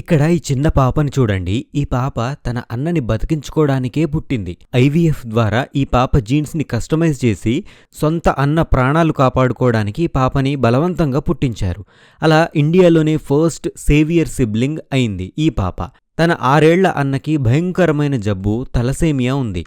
ఇక్కడ ఈ చిన్న పాపని చూడండి. ఈ పాప తన అన్నని బతికించుకోవడానికే పుట్టింది. ఐవీఎఫ్ ద్వారా ఈ పాప జీన్స్ని కస్టమైజ్ చేసి సొంత అన్న ప్రాణాలు కాపాడుకోవడానికి ఈ పాపని బలవంతంగా పుట్టించారు. అలా ఇండియాలోనే ఫస్ట్ సేవియర్ సిబ్లింగ్ అయింది ఈ పాప. తన ఆరేళ్ళ అన్నకి భయంకరమైన జబ్బు తలసేమియా ఉంది.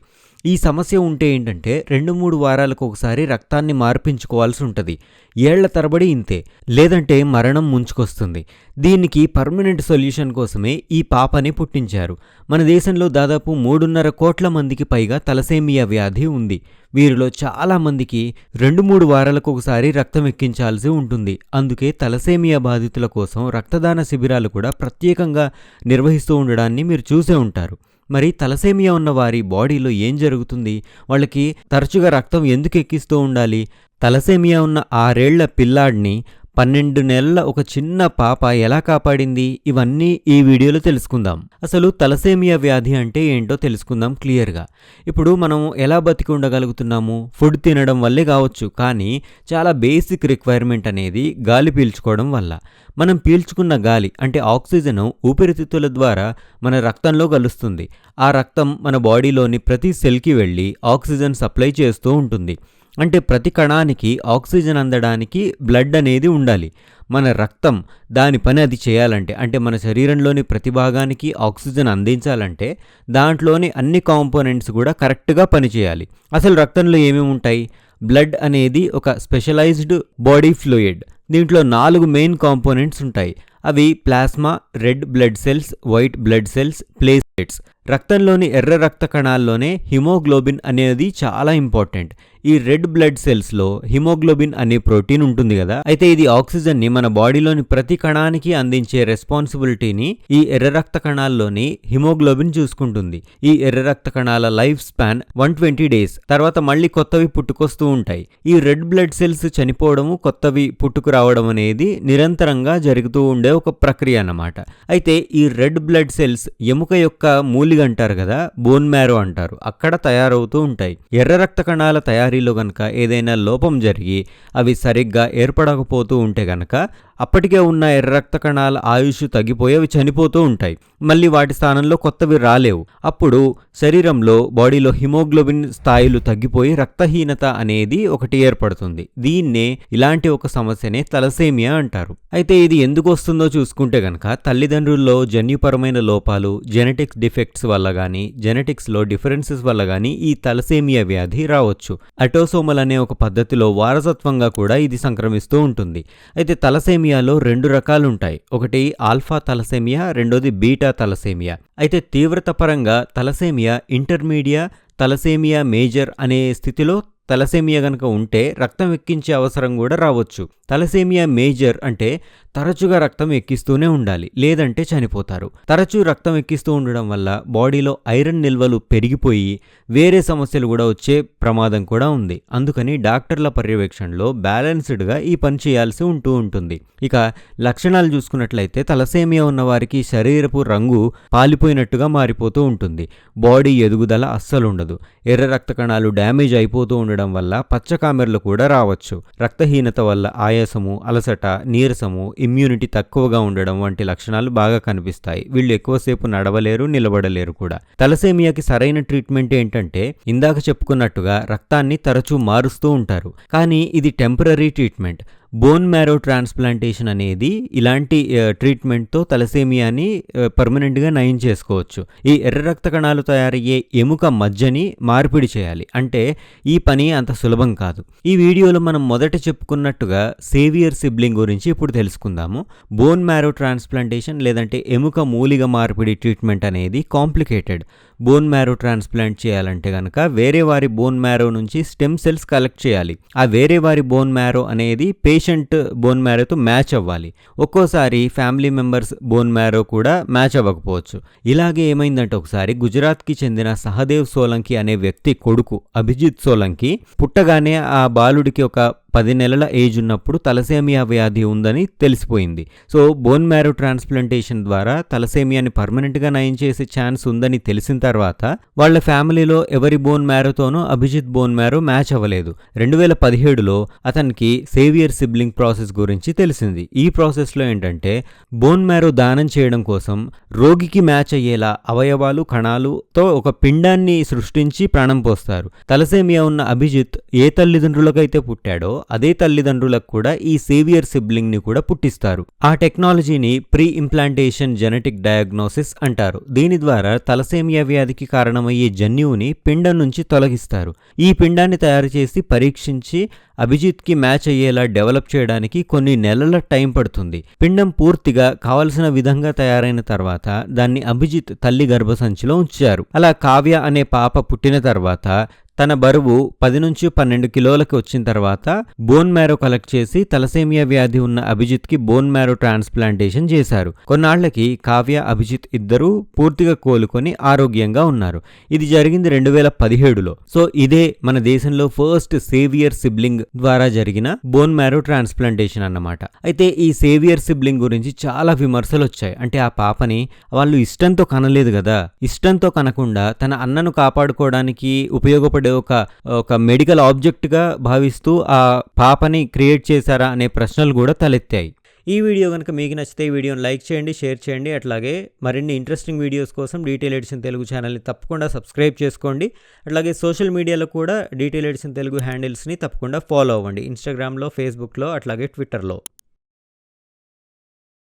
ఈ సమస్య ఉంటే ఏంటంటే రెండు మూడు వారాలకు ఒకసారి రక్తాన్ని మార్పించుకోవాల్సి ఉంటుంది. ఏళ్ళ తరబడి ఇంతే. లేదంటే మరణం ముంచుకొస్తుంది. దీనికి పర్మనెంట్ సొల్యూషన్ కోసమే ఈ పాపని పుట్టించారు. మన దేశంలో దాదాపు మూడున్నర కోట్ల మందికి పైగా తలసేమియా వ్యాధి ఉంది. వీరిలో చాలామందికి రెండు మూడు వారాలకు ఒకసారి రక్తం ఎక్కించాల్సి ఉంటుంది. అందుకే తలసేమియా బాధితుల కోసం రక్తదాన శిబిరాలు కూడా ప్రత్యేకంగా నిర్వహిస్తూ ఉండడాన్ని మీరు చూసే ఉంటారు. మరి తలసేమియా ఉన్న వారి బాడీలో ఏం జరుగుతుంది? వాళ్ళకి తరచుగా రక్తం ఎందుకు ఎక్కిస్తూ ఉండాలి? తలసేమియా ఉన్న ఆరేళ్ళ పిల్లాడిని పన్నెండు నెలల ఒక చిన్న పాప ఎలా కాపాడింది? ఇవన్నీ ఈ వీడియోలో తెలుసుకుందాం. అసలు తలసేమియా వ్యాధి అంటే ఏంటో తెలుసుకుందాం క్లియర్గా. ఇప్పుడు మనం ఎలా బతికి ఉండగలుగుతున్నాము? ఫుడ్ తినడం వల్లే కావచ్చు కానీ చాలా బేసిక్ రిక్వైర్మెంట్ అనేది గాలి పీల్చుకోవడం వల్ల. మనం పీల్చుకున్న గాలి అంటే ఆక్సిజన్ ఊపిరితిత్తుల ద్వారా మన రక్తంలో కలుస్తుంది. ఆ రక్తం మన బాడీలోని ప్రతి సెల్కి వెళ్ళి ఆక్సిజన్ సప్లై చేస్తూ ఉంటుంది. అంటే ప్రతి కణానికి ఆక్సిజన్ అందడానికి బ్లడ్ అనేది ఉండాలి. మన రక్తం దాని పని అది చేయాలంటే అంటే మన శరీరంలోని ప్రతి భాగానికి ఆక్సిజన్ అందించాలంటే దాంట్లోని అన్ని కాంపోనెంట్స్ కూడా కరెక్ట్గా పనిచేయాలి అసలు రక్తంలో ఏమేమి ఉంటాయి? బ్లడ్ అనేది ఒక స్పెషలైజ్డ్ బాడీ ఫ్లూయిడ్. దీంట్లో నాలుగు మెయిన్ కాంపోనెంట్స్ ఉంటాయి. అవి plasma red blood cells white blood cells platelets రక్తంలోని ఎర్ర రక్త కణాల్లోనే హిమోగ్లోబిన్ అనేది చాలా ఇంపార్టెంట్. ఈ రెడ్ బ్లడ్ సెల్స్లో హిమోగ్లోబిన్ అనే ప్రోటీన్ ఉంటుంది కదా? అయితే ఇది ఆక్సిజన్ని మన బాడీలోని ప్రతి కణానికి అందించే రెస్పాన్సిబిలిటీని ఈ ఎర్ర రక్త కణాల్లోని హిమోగ్లోబిన్ చూసుకుంటుంది. ఈ ఎర్ర రక్త కణాల life span one twenty days. తర్వాత మళ్ళీ కొత్తవి పుట్టుకొస్తూ ఉంటాయి. ఈ రెడ్ బ్లడ్ సెల్స్ చనిపోవడము కొత్తవి పుట్టుకు రావడం అనేది నిరంతరంగా జరుగుతూ ఉండే ఒక ప్రక్రియ అన్నమాట. అయితే ఈ రెడ్ బ్లడ్ సెల్స్ ఎముక యొక్క మూలిగ అంటారు కదా బోన్ మ్యారో అంటారు. అక్కడ తయారవుతూ ఉంటాయి. ఎర్ర రక్త కణాల తయారీలో గనక ఏదైనా లోపం జరిగి అవి సరిగ్గా ఏర్పడకపోతూ ఉంటే గనక అప్పటికే ఉన్న ఎర్ర రక్త కణాల ఆయుష్ తగ్గిపోయి అవి చనిపోతూ ఉంటాయి. మళ్ళీ వాటి స్థానంలో కొత్తవి రాలేవు. అప్పుడు శరీరంలో బాడీలో హిమోగ్లోబిన్ స్థాయిలు తగ్గిపోయి రక్తహీనత అనేది ఒకటి ఏర్పడుతుంది. దీన్నే ఇలాంటి ఒక సమస్యనే తలసేమియా అంటారు. అయితే ఇది ఎందుకు వస్తుందో చూసుకుంటే గనక తల్లిదండ్రుల్లో జన్యుపరమైన లోపాలు జెనెటిక్స్ డిఫెక్ట్స్ వల్ల కానీ జెనెటిక్స్లో డిఫరెన్సెస్ వల్ల కానీ ఈ తలసేమియా వ్యాధి రావచ్చు. అటోసోమల్ అనే ఒక పద్ధతిలో వారసత్వంగా కూడా ఇది సంక్రమిస్తూ ఉంటుంది. అయితే తలసేమియాలో రెండు రకాలుంటాయి. ఒకటి ఆల్ఫా తలసేమియా రెండోది బీటా తలసేమియా. అయితే తీవ్రత పరంగా తలసేమియా ఇంటర్మీడియా తలసేమియా మేజర్ అనే స్థితిలో తలసేమియా గనక ఉంటే రక్తం ఎక్కించే అవసరం కూడా రావచ్చు. తలసేమియా మేజర్ అంటే తరచుగా రక్తం ఎక్కిస్తూనే ఉండాలి లేదంటే చనిపోతారు. తరచూ రక్తం ఎక్కిస్తూ ఉండడం వల్ల బాడీలో ఐరన్ నిల్వలు పెరిగిపోయి వేరే సమస్యలు కూడా వచ్చే ప్రమాదం కూడా ఉంది. అందుకని డాక్టర్ల పర్యవేక్షణలో బ్యాలెన్స్డ్గా ఈ పని చేయాల్సి ఉంటూ ఉంటుంది. ఇక లక్షణాలు చూసుకున్నట్లయితే తలసేమియా ఉన్న వారికి శరీరపు రంగు పాలిపోయినట్టుగా మారిపోతూ ఉంటుంది. బాడీ ఎదుగుదల అస్సలు ఉండదు. ఎర్ర రక్త కణాలు డ్యామేజ్ అయిపోతూ ఉండడం వల్ల పచ్చ కామెర్లు కూడా రావచ్చు. రక్తహీనత వల్ల ఆయాసము అలసట నీరసము ఇమ్యూనిటీ తక్కువగా ఉండడం వంటి లక్షణాలు బాగా కనిపిస్తాయి. వీళ్ళు ఎక్కువసేపు నడవలేరు నిలబడలేరు కూడా. తలసేమియాకి సరైన ట్రీట్మెంట్ ఏంటంటే ఇందాక చెప్పుకున్నట్టుగా రక్తాన్ని తరచూ మారుస్తూ ఉంటారు. కానీ ఇది temporary treatment. Bone marrow transplantation అనేది ఇలాంటి ట్రీట్మెంట్తో తలసేమియాని పర్మనెంట్గా నయం చేసుకోవచ్చు. ఈ ఎర్ర రక్త కణాలు తయారయ్యే ఎముక మజ్జని మార్పిడి చేయాలి. అంటే ఈ పని అంత సులభం కాదు. ఈ వీడియోలో మనం మొదట చెప్పుకున్నట్టుగా సేవియర్ సిబ్లింగ్ గురించి ఇప్పుడు తెలుసుకుందాము. బోన్ మ్యారో ట్రాన్స్ప్లాంటేషన్ లేదంటే ఎముక మూలిగ మార్పిడి ట్రీట్మెంట్ అనేది కాంప్లికేటెడ్ బోన్ మ్యారో ట్రాన్స్ప్లాంట్ చేయాలంటే కనుక వేరే వారి బోన్ మ్యారో నుంచి స్టెమ్ సెల్స్ కలెక్ట్ చేయాలి. ఆ వేరే వారి బోన్ మ్యారో అనేది పేషెంట్ బోన్ మ్యారోతో మ్యాచ్ అవ్వాలి. ఒక్కోసారి ఫ్యామిలీ మెంబర్స్ బోన్ మ్యారో కూడా మ్యాచ్ అవ్వకపోవచ్చు. ఇలాగే ఏమైందంటే ఒకసారి గుజరాత్కి చెందిన సహదేవ్ సోలంకి అనే వ్యక్తి కొడుకు అభిజిత్ సోలంకి పుట్టగానే ఆ బాలుడికి ఒక పది నెలల ఏజ్ ఉన్నప్పుడు తలసేమియా వ్యాధి ఉందని తెలిసిపోయింది. సో బోన్ మ్యారో ట్రాన్స్ప్లాంటేషన్ ద్వారా తలసేమియాని పర్మనెంట్గా నయం చేసే ఛాన్స్ ఉందని తెలిసిన తర్వాత వాళ్ళ ఫ్యామిలీలో ఎవరి బోన్ మ్యారోతోనూ అభిజిత్ బోన్ మ్యారో మ్యాచ్ అవ్వలేదు. రెండు వేల పదిహేడులో అతనికి సేవియర్ సిబ్లింగ్ ప్రాసెస్ గురించి తెలిసింది. ఈ ప్రాసెస్లో ఏంటంటే బోన్ మ్యారో దానం చేయడం కోసం రోగికి మ్యాచ్ అయ్యేలా అవయవాలు కణాలుతో ఒక పిండాన్ని సృష్టించి ప్రాణం పోస్తారు. తలసేమియా ఉన్న అభిజిత్ ఏ తల్లిదండ్రులకైతే పుట్టాడో అదే తల్లిదండ్రులకు కూడా ఈ సేవియర్ సిబ్లింగ్ని కూడా పుట్టిస్తారు. ఆ టెక్నాలజీని ప్రీ ఇంప్లాంటేషన్ జెనెటిక్ డయాగ్నోసిస్ అంటారు. దీని ద్వారా తలసేమియా వ్యాధికి కారణమయ్యే జన్యువుని పిండం నుంచి తొలగిస్తారు. ఈ పిండాన్ని తయారు చేసి పరీక్షించి అభిజిత్కి మ్యాచ్ అయ్యేలా డెవలప్ చేయడానికి కొన్ని నెలల టైం పడుతుంది. పిండం పూర్తిగా కావలసిన విధంగా తయారైన తర్వాత దాన్ని అభిజిత్ తల్లి గర్భసంచిలో ఉంచారు. అలా కావ్య అనే పాప పుట్టిన తర్వాత తన బరువు పది నుంచి పన్నెండు కిలోలకు వచ్చిన తర్వాత బోన్ మ్యారో కలెక్ట్ చేసి తలసేమియా వ్యాధి ఉన్న అభిజిత్కి బోన్ మ్యారో ట్రాన్స్ప్లాంటేషన్ చేశారు. కొన్నాళ్ళకి కావ్య అభిజిత్ ఇద్దరూ పూర్తిగా కోలుకొని ఆరోగ్యంగా ఉన్నారు. ఇది జరిగింది రెండు వేల పదిహేడులో. సో ఇదే మన దేశంలో ఫస్ట్ సేవియర్ సిబ్లింగ్ ద్వారా జరిగిన బోన్ మ్యారో ట్రాన్స్ప్లాంటేషన్ అన్నమాట. అయితే ఈ సేవియర్ సిబ్లింగ్ గురించి చాలా విమర్శలు వచ్చాయి. అంటే ఆ పాపని వాళ్ళు ఇష్టంతో కనలేదు కదా. ఇష్టంతో కనకుండా తన అన్నను కాపాడుకోవడానికి ఉపయోగపడే ఒక ఒక మెడికల్ ఆబ్జెక్ట్గా భావిస్తూ ఆ పాపని క్రియేట్ చేశారా అనే ప్రశ్నలు కూడా తలెత్తాయి. ఈ వీడియో కనుక మీకు నచ్చితే ఈ వీడియోని లైక్ చేయండి షేర్ చేయండి. అట్లాగే మరిన్ని ఇంట్రెస్టింగ్ వీడియోస్ కోసం డీటెయిల్ ఎడిషన్ తెలుగు ఛానల్ని తప్పకుండా సబ్స్క్రైబ్ చేసుకోండి. అట్లాగే సోషల్ మీడియాలో కూడా డీటెయిల్ ఎడిషన్ తెలుగు హ్యాండిల్స్ని తప్పకుండా ఫాలో అవ్వండి. ఇన్స్టాగ్రామ్లో ఫేస్బుక్లో అట్లాగే ట్విట్టర్లో.